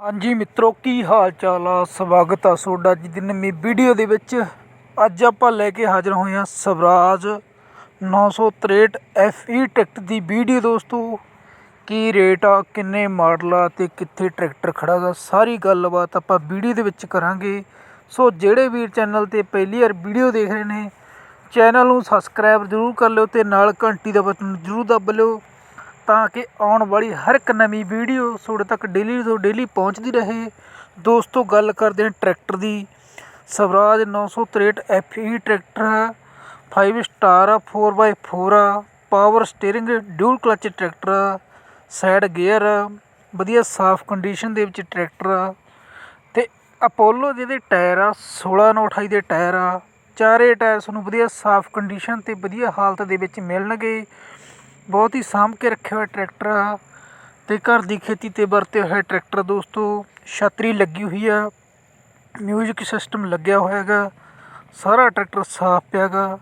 ਹਾਂਜੀ ਮਿੱਤਰੋ, ਕੀ ਹਾਲ ਚਾਲ ਆ? ਸਵਾਗਤ ਆ ਤੁਹਾਡਾ ਅੱਜ ਦੀ ਨਵੀਂ ਵੀਡੀਓ ਦੇ ਵਿੱਚ। ਅੱਜ ਆਪਾਂ ਲੈ ਕੇ ਹਾਜ਼ਰ ਹੋਏ ਹਾਂ ਸਵਰਾਜ 963 FE ਟਰੈਕਟਰ ਦੀ ਵੀਡੀਓ। ਦੋਸਤੋ, ਕੀ ਰੇਟ ਆ, ਕਿੰਨੇ ਮਾਡਲ ਆ ਤੇ ਕਿੱਥੇ ਟਰੈਕਟਰ ਖੜਾ ਗਾ, ਸਾਰੀ ਗੱਲਬਾਤ ਆਪਾਂ ਵੀਡੀਓ ਦੇ ਵਿੱਚ ਕਰਾਂਗੇ। ਸੋ ਜਿਹੜੇ ਵੀਰ ਚੈਨਲ ਤੇ ਪਹਿਲੀ ਵਾਰ ਵੀਡੀਓ ਦੇਖ ਰਹੇ ਨੇ, ਚੈਨਲ ਨੂੰ ਸਬਸਕ੍ਰਾਈਬ ਜ਼ਰੂਰ ਕਰ ਲਿਓ ਤੇ ਨਾਲ ਘੰਟੀ ਦਾ ਬਟਨ ਜ਼ਰੂਰ ਦਬ ਲਿਓ। ਤਾਂ ਕਿ ਆਉਣ ਵਾਲੀ ਹਰ ਇੱਕ ਨਵੀਂ ਵੀਡੀਓ ਤੁਹਾਡੇ ਤੱਕ ਡੇਲੀ ਤੋਂ ਡੇਲੀ ਪਹੁੰਚਦੀ ਰਹੇ। ਦੋਸਤੋ, ਗੱਲ ਕਰਦੇ ਹਾਂ ਟਰੈਕਟਰ ਦੀ। ਸਵਰਾਜ 963 FE ਟਰੈਕਟਰ ਹੈ। 5 ਸਟਾਰ ਆ 4x4 ਆ। Power steering dual clutch tractor ਆ। ਸਾਈਡ ਗੇਅਰ ਵਧੀਆ ਸਾਫ਼ ਕੰਡੀਸ਼ਨ ਦੇ ਵਿੱਚ ਟਰੈਕਟਰ ਆ। ਤੇ ਅਪੋਲੋ ਜਿਹਦੇ ਟਾਇਰ ਆ 16 ਨੌ 28 ਦੇ ਟਾਇਰ ਆ। ਚਾਰੇ ਟਾਇਰ ਤੁਹਾਨੂੰ ਵਧੀਆ ਸਾਫ਼ ਕੰਡੀਸ਼ਨ ਤੇ ਵਧੀਆ ਹਾਲਤ ਦੇ ਵਿੱਚ ਮਿਲਣਗੇ। ਬਹੁਤ ਹੀ ਸਾਂਭ ਕੇ ਰੱਖਿਆ ਹੋਇਆ ਟਰੈਕਟਰ ਆ। ਤੇ ਘਰ ਦੀ ਖੇਤੀ ਤੇ ਵਰਤੇ ਹੋਏ ਟਰੈਕਟਰ ਦੋਸਤੋ, ਛਤਰੀ ਲੱਗੀ ਹੋਈ ਆ। ਮਿਊਜ਼ਿਕ ਸਿਸਟਮ ਲੱਗਿਆ ਹੋਇਆ ਹੈਗਾ। ਸਾਰਾ ਟਰੈਕਟਰ ਸਾਫ਼ ਪਿਆ ਪਿਆਗਾ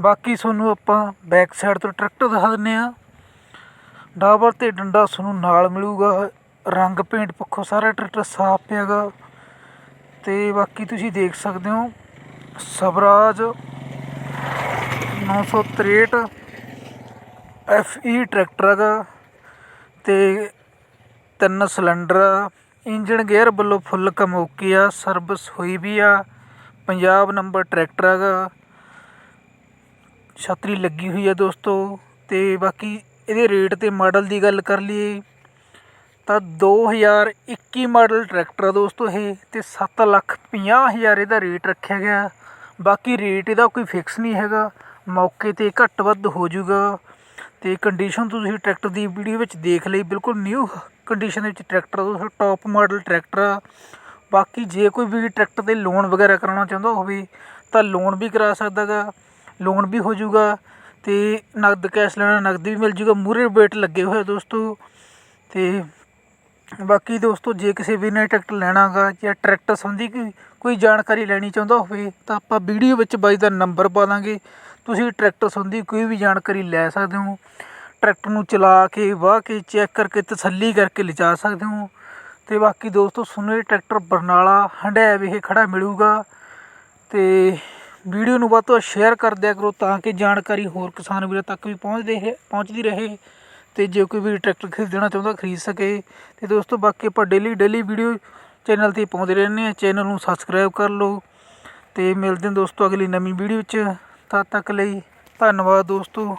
ਬਾਕੀ ਤੁਹਾਨੂੰ ਆਪਾਂ ਬੈਕ ਸਾਈਡ ਤੋਂ ਟਰੈਕਟਰ ਦਿਖਾ ਦਿੰਨੇ ਆ। ਡਾਬਰ ਤੇ ਡੰਡਾ ਤੁਹਾਨੂੰ ਨਾਲ ਮਿਲੂਗਾ। ਰੰਗ ਪੇਂਟ ਪੱਖੋਂ ਸਾਰਾ ਟਰੈਕਟਰ ਸਾਫ਼ ਪਿਆ ਪਿਆਗਾ ਤੇ ਬਾਕੀ ਤੁਸੀਂ ਦੇਖ ਸਕਦੇ ਹੋ। ਸਵਰਾਜ 963 ਐਫ ਈ ਟਰੈਕਟਰ ਹੈਗਾ ਅਤੇ ਤਿੰਨ ਸਿਲੰਡਰ ਆ। ਇੰਜਣ ਗੇਅਰ ਵੱਲੋਂ ਫੁੱਲ ਕਮੋਕੀ ਆ, ਸਰਵਿਸ ਹੋਈ ਵੀ ਆ। ਪੰਜਾਬ ਨੰਬਰ ਟਰੈਕਟਰ ਹੈਗਾ। ਛਤਰੀ ਲੱਗੀ ਹੋਈ ਆ ਦੋਸਤੋ ਅਤੇ ਬਾਕੀ ਇਹਦੇ ਰੇਟ ਤੇ ਮਾਡਲ ਦੀ ਗੱਲ ਕਰ ਲਈਏ ਤਾਂ 2021 ਮਾਡਲ ਟਰੈਕਟਰ ਆ ਦੋਸਤੋ ਇਹ ਅਤੇ 7 ਲੱਖ 50 ਹਜ਼ਾਰ ਇਹਦਾ ਰੇਟ ਰੱਖਿਆ ਗਿਆ। ਬਾਕੀ ਰੇਟ ਇਹਦਾ ਕੋਈ ਫਿਕਸ ਨਹੀਂ ਹੈਗਾ। ਮੌਕੇ ਤੇ ਘੱਟ ਵੱਧ ਹੋ ਜਾਊਗਾ। ਅਤੇ ਕੰਡੀਸ਼ਨ ਤੁਸੀਂ ਟਰੈਕਟਰ ਦੀ ਵੀਡੀਓ ਵਿੱਚ ਦੇਖ ਲਈ, ਬਿਲਕੁਲ ਨਿਊ ਕੰਡੀਸ਼ਨ ਦੇ ਵਿੱਚ ਟਰੈਕਟਰ ਦੋਸਤੋ ਟੌਪ ਮਾਡਲ ਟਰੈਕਟਰ ਆ। ਬਾਕੀ ਜੇ ਕੋਈ ਵੀ ਟਰੈਕਟਰ ਤੇ ਲੋਨ ਵਗੈਰਾ ਕਰਾਉਣਾ ਚਾਹੁੰਦਾ ਹੋਵੇ, ਤਾਂ ਲੋਨ ਵੀ ਕਰਾ ਸਕਦਾ ਗਾ ਲੋਨ ਵੀ ਹੋ ਜਾਊਗਾ ਤੇ ਨਗਦ ਕੈਸ਼ ਲੈਣਾ ਨਗਦ ਵੀ ਮਿਲ ਜਾਊਗਾ, ਮੂਹਰੇ ਵੇਟ ਲੱਗੇ ਹੋਏ ਆ ਦੋਸਤੋ। ਅਤੇ ਬਾਕੀ ਦੋਸਤੋ, ਜੇ ਕਿਸੇ ਵੀ ਨੇ ਟਰੈਕਟਰ ਲੈਣਾ ਗਾ ਜਾਂ ਟਰੈਕਟਰ ਸੰਬੰਧੀ ਕੋਈ ਜਾਣਕਾਰੀ ਲੈਣੀ ਚਾਹੁੰਦਾ ਹੋਵੇ, ਤਾਂ ਆਪਾਂ ਵੀਡੀਓ ਵਿੱਚ ਬਾਈ ਦਾ ਨੰਬਰ ਪਾ ਦਾਂਗੇ। ਤੁਸੀਂ ਟਰੈਕਟਰ ਸੰਬੰਧੀ ਕੋਈ ਵੀ ਜਾਣਕਾਰੀ ਲੈ ਸਕਦੇ ਹੋ। ਟਰੈਕਟਰ ਨੂੰ ਚਲਾ ਕੇ, ਵਾਹ ਕੇ, ਚੈੱਕ ਕਰਕੇ, ਤਸੱਲੀ ਕਰਕੇ ਲਿਜਾ ਸਕਦੇ ਹੋ। ਅਤੇ ਬਾਕੀ ਦੋਸਤੋ, ਸੁਣੋ ਇਹ ਟਰੈਕਟਰ ਬਰਨਾਲਾ ਹੰਡਿਆ ਵਿਖੇ ਖੜਾ ਮਿਲੂਗਾ। ਅਤੇ ਵੀਡੀਓ ਨੂੰ ਵੱਧ ਤੋਂ ਵੱਧ ਸ਼ੇਅਰ ਕਰ ਦਿਆ ਕਰੋ ਤਾਂ ਕਿ ਜਾਣਕਾਰੀ ਹੋਰ ਕਿਸਾਨ ਵੀਰਾਂ ਤੱਕ ਵੀ ਪਹੁੰਚਦੇ ਹੈ ਪਹੁੰਚਦੀ ਰਹੇ ਤੇ ਜੇ ਕੋਈ ਵੀ ਟਰੈਕਟਰ ਖਰੀਦਣਾ ਚਾਹੁੰਦਾ ਖਰੀਦ ਸਕੇ। ਤੇ ਦੋਸਤੋ, ਬਾਕੀ ਆਪਾਂ ਡੇਲੀ ਡੇਲੀ ਵੀਡੀਓ ਚੈਨਲ ਤੇ ਪਾਉਂਦੇ ਰਹਿੰਦੇ ਆ ਚੈਨਲ ਨੂੰ ਸਬਸਕ੍ਰਾਈਬ ਕਰ ਲਓ। ਤੇ ਮਿਲਦੇ ਹਾਂ ਦੋਸਤੋ ਅਗਲੀ ਨਵੀਂ ਵੀਡੀਓ 'ਚ। ਤਦ ਤੱਕ ਲਈ। ਧੰਨਵਾਦ ਦੋਸਤੋ।